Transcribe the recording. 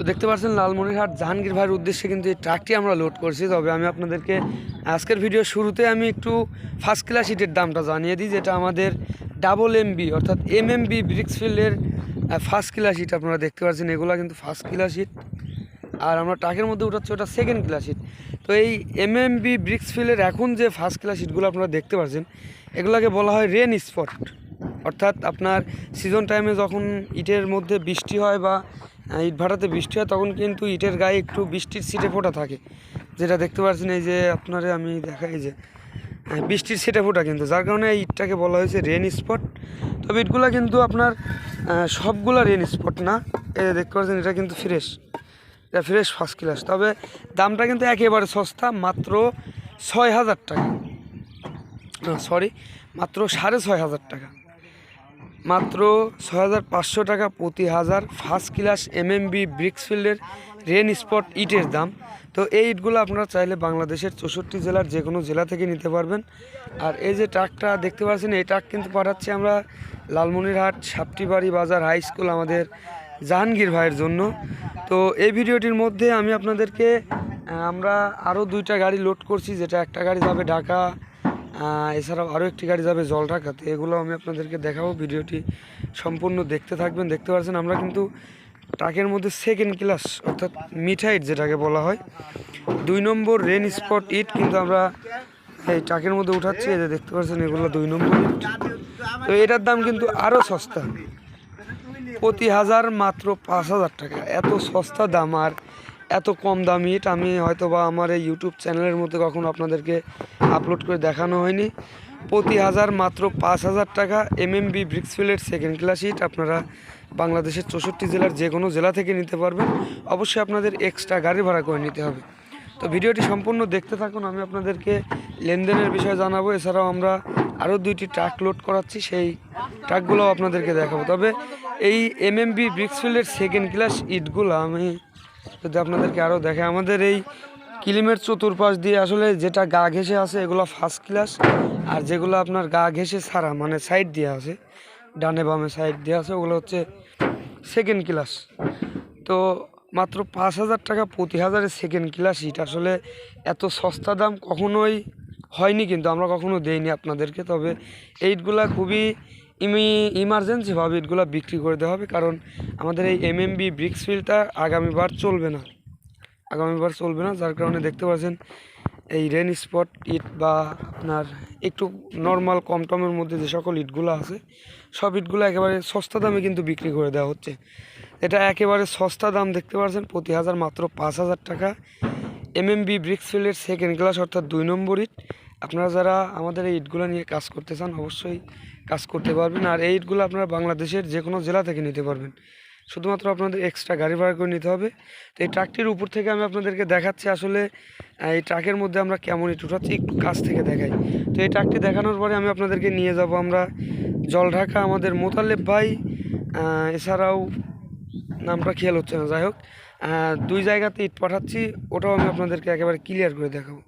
তো দেখতে পাচ্ছেন লালমনিরহাট জাহাঙ্গীর ভাইয়ের উদ্দেশ্যে কিন্তু এই ট্রাকটি আমরা লোড করছি। তবে আমি আপনাদেরকে আজকের ভিডিও শুরুতে আমি একটু ফার্স্ট ক্লাস ইটের দামটা জানিয়ে দিই, যেটা আমাদের ডাবল এমবি অর্থাৎ এম এম বি ব্রিক্সফিল্ডের ফার্স্ট ক্লাস ইট আপনারা দেখতে পাচ্ছেন। এগুলো কিন্তু ফার্স্ট ক্লাস ইট আর আমরা ট্রাকের মধ্যে উঠাচ্ছি, ওটা সেকেন্ড ক্লাস ইট তো এই এম এম বি ব্রিক্সফিল্ডের এখন যে ফার্স্ট ক্লাস ইটগুলো আপনারা দেখতে পাচ্ছেন, এগুলোকে বলা হয় রেন স্পট অর্থাৎ আপনার সিজন টাইমে যখন ইটের মধ্যে বৃষ্টি হয় বা ইট ভাটাতে বৃষ্টি হয়, তখন কিন্তু ইটের গায়ে একটু বৃষ্টির সিটে ফোটা থাকে। যেটা দেখতে পাচ্ছেন এই যে আপনারে আমি দেখাই যে বৃষ্টির সিটে ফোটা কিন্তু। যার কারণে এই ইটটাকে বলা হয়েছে রেন স্পট তবে ইটগুলো কিন্তু আপনার সবগুলো রেন স্পট না। এই দেখতে পাচ্ছেন, এটা কিন্তু ফ্রেশ এটা ফ্রেশ ফার্স্ট ক্লাস তবে দামটা কিন্তু একেবারে সস্তা, মাত্র ছয় হাজার টাকা। সরি মাত্র সাড়ে ছয় হাজার টাকা। মাত্র ছয় হাজার পাঁচশো টাকা প্রতি হাজার ফার্স্ট ক্লাস এমএমবি ব্রিক্সফিল্ডের রেন স্পট ইটের দাম। তো এই ইটগুলো আপনারা চাইলে বাংলাদেশের চৌষট্টি জেলার যে কোনো জেলা থেকে নিতে পারবেন। আর এই যে ট্রাকটা দেখতে পাচ্ছেন, এই ট্রাক কিন্তু পাঠাচ্ছি আমরা লালমনিরহাট সাপটিবাড়ি বাজার হাই স্কুল আমাদের জাহাঙ্গীর ভাইয়ের জন্য। তো এই ভিডিওটির মধ্যে আমি আপনাদেরকে আমরা আরও দুইটা গাড়ি লোড করছি, যেটা একটা গাড়ি যাবে ঢাকা এছাড়াও আরও একটি গাড়ি যাবে জল এগুলো আমি আপনাদেরকে দেখাবো, ভিডিওটি সম্পূর্ণ দেখতে থাকবেন, দেখতে পাচ্ছেন আমরা কিন্তু ট্রাকের মধ্যে সেকেন্ড ক্লাস অর্থাৎ মিঠাইট যেটাকে বলা হয়। দুই নম্বর রেন স্পট ইট কিন্তু আমরা এই ট্রাকের মধ্যে উঠাচ্ছি, এই যে দেখতে পাচ্ছেন এগুলো দুই নম্বর ইট তো এটার দাম কিন্তু আরও সস্তা, প্রতি হাজার মাত্র পাঁচ হাজার টাকা, এত সস্তা দাম আর এত কম দামি ইট আমি হয়তো বা আমার এই ইউটিউব চ্যানেলের মধ্যে কখনো আপনাদেরকে আপলোড করে দেখানো হয়নি। প্রতি হাজার মাত্র পাঁচ হাজার টাকা এমএমবি ব্রিক্সফিল্ডের সেকেন্ড ক্লাস ইট আপনারা বাংলাদেশের চৌষট্টি জেলার যে কোনো জেলা থেকে নিতে পারবেন। অবশ্যই আপনাদের এক্সট্রা গাড়ি ভাড়া করে নিতে হবে। তো ভিডিওটি সম্পূর্ণ দেখতে থাকুন, আমি আপনাদেরকে লেনদেনের বিষয়ে জানাব। এছাড়াও আমরা আরও দুইটি ট্রাক লোড করাচ্ছি, সেই ট্রাকগুলো আপনাদেরকে দেখাবো। তবে এই এমএমবি ব্রিক্সফিল্ডের সেকেন্ড ক্লাস ইটগুলো আমি যদি আপনাদেরকে আরও দেখে, আমাদের এই কিলিমের চতুর্পাশ দিয়ে আসলে যেটা গা ঘেঁষে আছে, এগুলো ফার্স্ট ক্লাস আর যেগুলো আপনার গা ঘেঁষে ছাড়া মানে সাইড দিয়ে আছে, ডানে বামে সাইড দিয়ে আছে, ওগুলো হচ্ছে সেকেন্ড ক্লাস তো মাত্র পাঁচ হাজার টাকা প্রতি হাজারের সেকেন্ড ক্লাস ইট আসলে এত সস্তা দাম কখনোই হয়নি, কিন্তু আমরা কখনো দেইনি আপনাদেরকে। তবে এইটগুলা খুবই ইমি ইমার্জেন্সিভাবে ইটগুলো বিক্রি করে দেওয়া হবে, কারণ আমাদের এই এমএমবি ব্রিক্স ফিল্ডটা আগামীবার চলবে না। আগামীবার চলবে না, যার কারণে দেখতে পাচ্ছেন এই রেন স্পট ইট বা আপনার একটু নর্মাল কম টমের মধ্যে যে সকল ইটগুলো আছে, সব ইটগুলো একেবারে সস্তা দামে কিন্তু বিক্রি করে দেওয়া হচ্ছে। এটা একেবারে সস্তা দাম দেখতে পাচ্ছেন, প্রতি হাজার মাত্র পাঁচ হাজার টাকা। এমএমবি ব্রিক্সফিল্ডের সেকেন্ড ক্লাস অর্থাৎ দুই নম্বর ইট। আপনারা যারা আমাদের এই ইটগুলো নিয়ে কাজ করতে চান, অবশ্যই কাজ করতে পারবেন। আর এই ইটগুলো আপনারা বাংলাদেশের যে কোনো জেলা থেকে নিতে পারবেন। শুধুমাত্র আপনাদের এক্সট্রা গাড়ি ভাড়া করে নিতে হবে। তো এই ট্রাকটির উপর থেকে আমি আপনাদেরকে দেখাচ্ছি আসলে এই ট্রাকের মধ্যে আমরা কেমন ইট উঠাচ্ছি, একটু কাছ থেকে দেখাই। তো এই ট্রাকটি দেখানোর পরে আমি আপনাদেরকে নিয়ে যাব আমরা জলঢাকা আমাদের মোতালেব ভাই এছাড়াও নামটা খেয়াল হচ্ছে না, যাই হোক। দুই জায়গাতে ইট পাঠাচ্ছি, ওটাও আমি আপনাদেরকে একেবারে ক্লিয়ার করে দেখাবো।